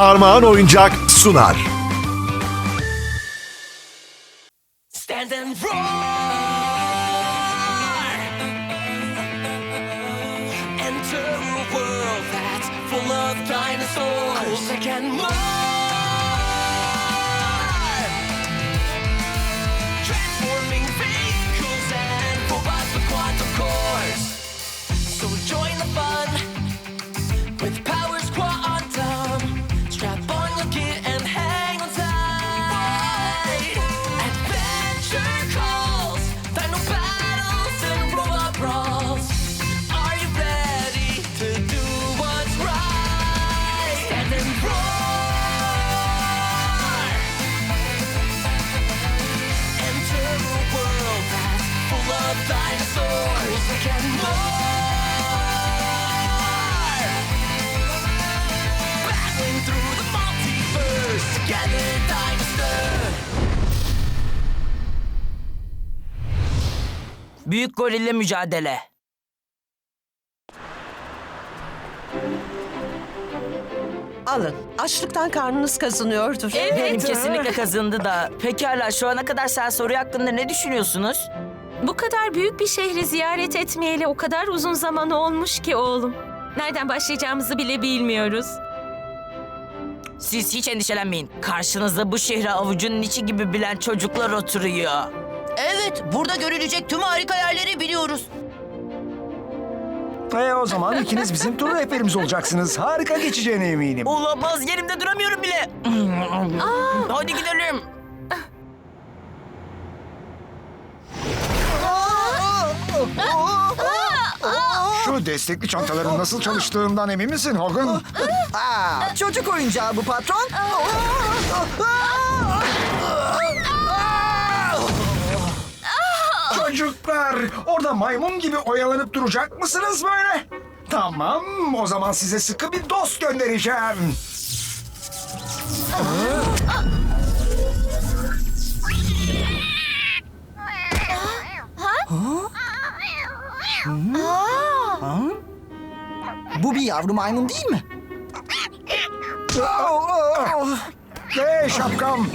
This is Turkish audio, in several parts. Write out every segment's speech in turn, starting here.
Armağan Oyuncak sunar. Büyük gorille mücadele. Alın. Açlıktan karnınız kazınıyordur. Benim kesinlikle kazındı da. Pekala şu ana kadar sen soru hakkında ne düşünüyorsunuz? Bu kadar büyük bir şehri ziyaret etmeyeli o kadar uzun zaman olmuş ki oğlum. Nereden başlayacağımızı bile bilmiyoruz. Siz hiç endişelenmeyin. Karşınızda bu şehri avucunun içi gibi bilen çocuklar oturuyor. Evet, burada görülecek tüm harika yerleri biliyoruz. E o zaman ikiniz bizim tur rehberimiz olacaksınız. Harika geçeceğine eminim. Olamaz yerimde duramıyorum bile. Hadi gidelim. Şu destekli çantaların nasıl çalıştığından emin misin Hogan? Aa, çocuk oyuncağı bu patron. Çocuklar, orada maymun gibi oyalanıp duracak mısınız böyle? Tamam, o zaman size sıkı bir dost göndereceğim. Bir yavru maymun değil mi? Hey şapkam!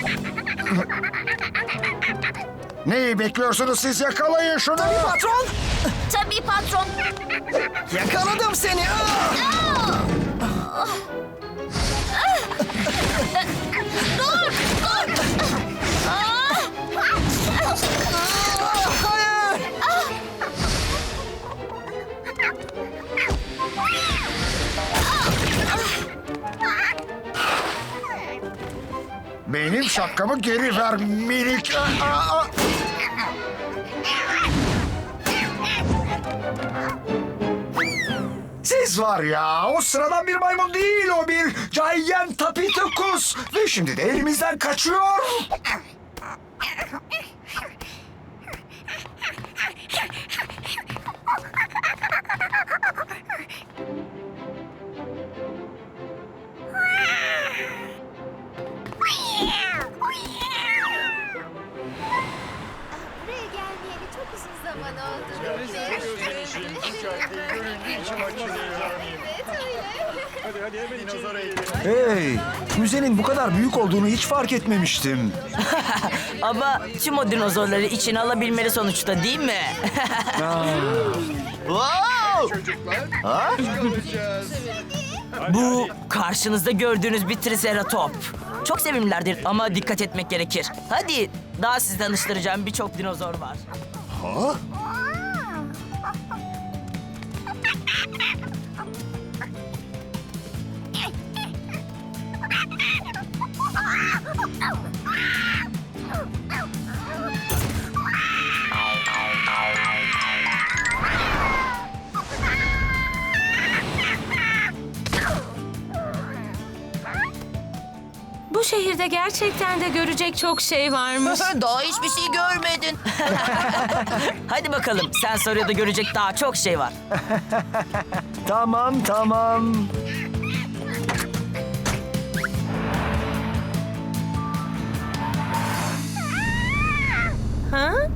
Neyi bekliyorsunuz siz yakalayın şunu. Patron, Tabii patron. yakaladım seni. Hayır. Benim şapkamı geri ver minik. Aa, aa. Siz var ya, o sıradan bir maymun değil, o bir Gigantopithecus. Ve şimdi de elimizden kaçıyor. Hey, müzenin bu kadar büyük olduğunu hiç fark etmemiştim. Ama tüm o dinozorları içine alabilmeli sonuçta değil mi? Bu karşınızda gördüğünüz bir triceratop. Çok sevimlilerdir ama dikkat etmek gerekir. Hadi daha sizi tanıştıracağım birçok dinozor var. Bu şehirde gerçekten de görecek çok şey varmış. Daha hiçbir şey görmedin. Hadi bakalım sen soruya da görecek daha çok şey var. Tamam, tamam. Ha?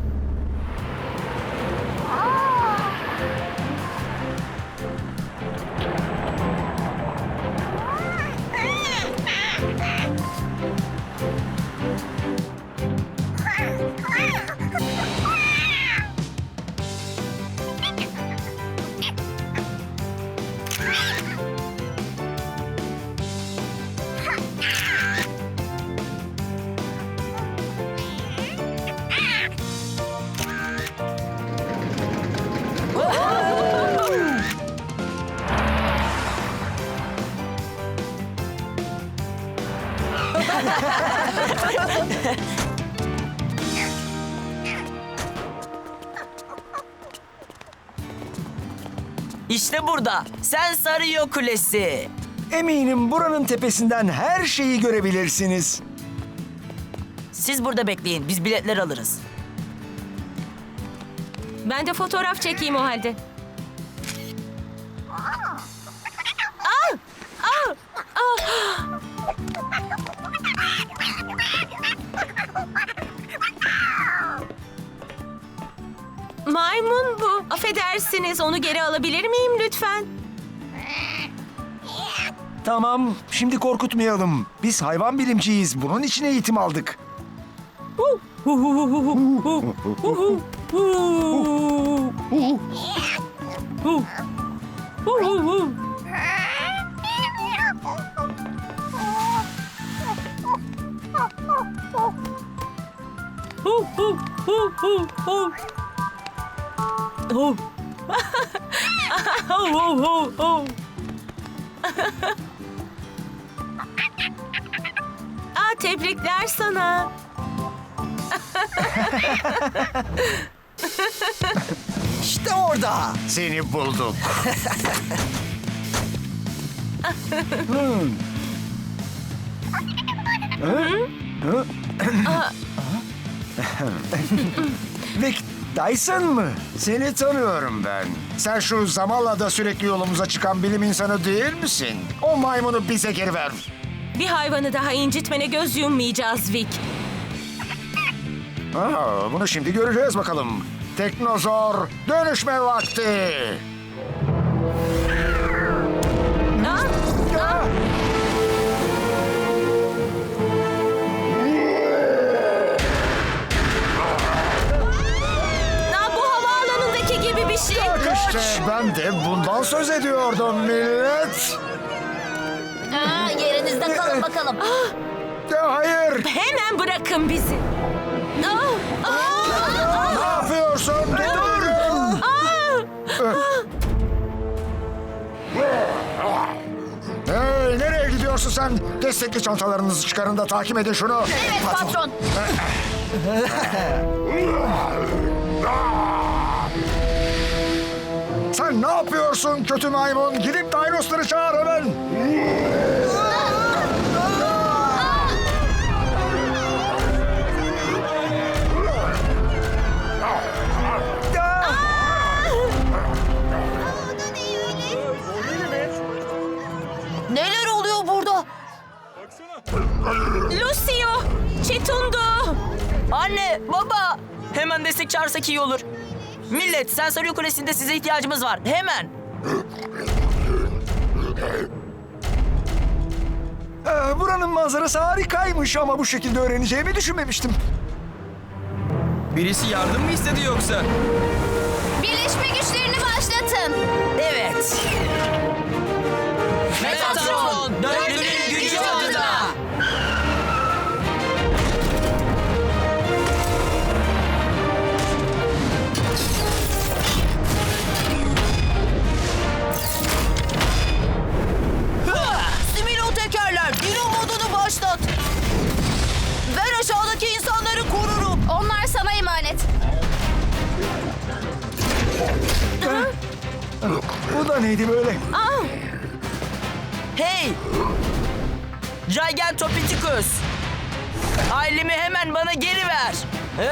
İşte burada. Sen Sarıyor Kulesi. Eminim buranın tepesinden her şeyi görebilirsiniz. Siz burada bekleyin. Biz biletler alırız. Ben de fotoğraf çekeyim o halde. Maymun bu. Affedersiniz onu geri alabilir miyim lütfen? Tamam, şimdi korkutmayalım. Biz hayvan bilimciyiz. Bunun için eğitim aldık. Aa, tebrikler sana. İşte orada. Seni bulduk. Vic Dyson mı? Seni tanıyorum ben. Sen şu Zamala'da sürekli yolumuza çıkan bilim insanı değil misin? O maymunu bize geri ver. Bir hayvanı daha incitmene göz yummayacağız Vic. Aa, bunu şimdi göreceğiz bakalım. Teknozor dönüşme vakti. Aa, aa. Aa, işte ben de bundan söz ediyordum millet. Aa, yerinizde kalın bakalım. Ya hayır. Hemen bırakın bizi. Aa, aa, Ne yapıyorsun? Dur. Hey nereye gidiyorsun sen? Destekli çantalarınızı çıkarın da takip edin şunu. Evet patron. Sen ne yapıyorsun kötü maymun? Gidip Dinos'ları çağır hemen. Neler oluyor burada? Lucio, Çetundu. Anne, baba. Hemen destek çağırsak iyi olur. Millet, sen Sarıyor Kulesi'nde size ihtiyacımız var. Hemen. Ee, buranın manzarası harikaymış ama bu şekilde öğreneceğimi düşünmemiştim. Birisi yardım mı istedi yoksa? Birleşme güçlerini başlatın. Bu da neydi böyle? Hey! Gigantopithecus! Ailemi hemen bana geri ver. Ee.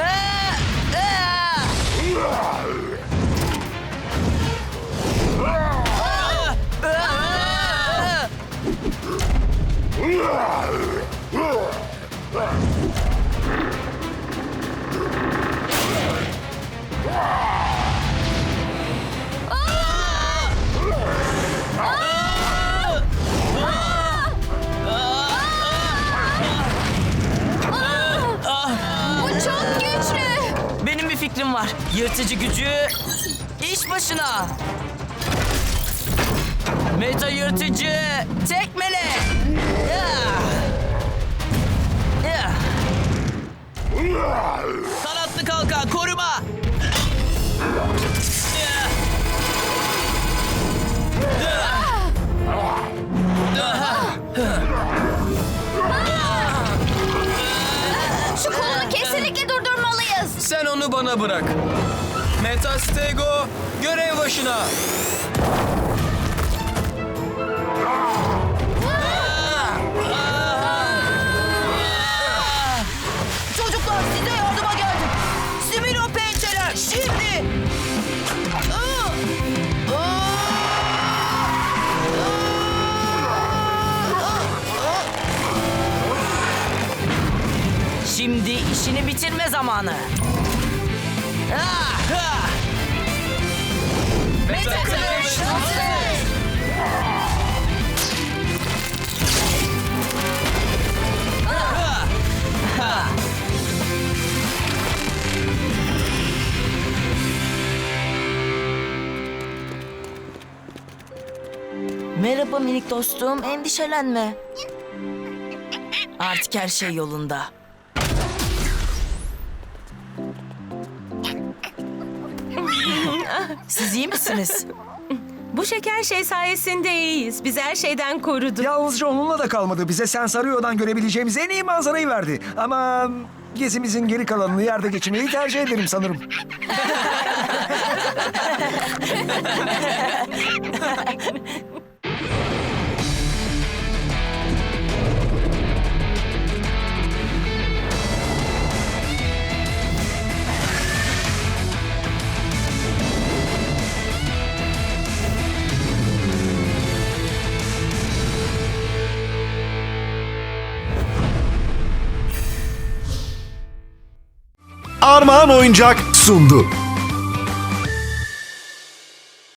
Ee, fikrim var. Yırtıcı gücü iş başına. Meta yırtıcı tekmele. Kanatlı kalkan koruma. Sen onu bana bırak. Metastego görev başına. Çocuklar size yardıma geldim. Simino pençeler şimdi. Aa! Şimdi işini bitirme zamanı. Merhaba minik dostum, endişelenme. Artık her şey yolunda. Siz iyi misiniz? Bu şeker şey sayesinde iyiyiz. Bizi her şeyden korudu. Yalnızca onunla da kalmadı. Bize Sensaryo'dan görebileceğimiz en iyi manzarayı verdi. Ama gezimizin geri kalanını yerde geçirmeyi tercih ederim sanırım. Armağan Oyuncak sundu.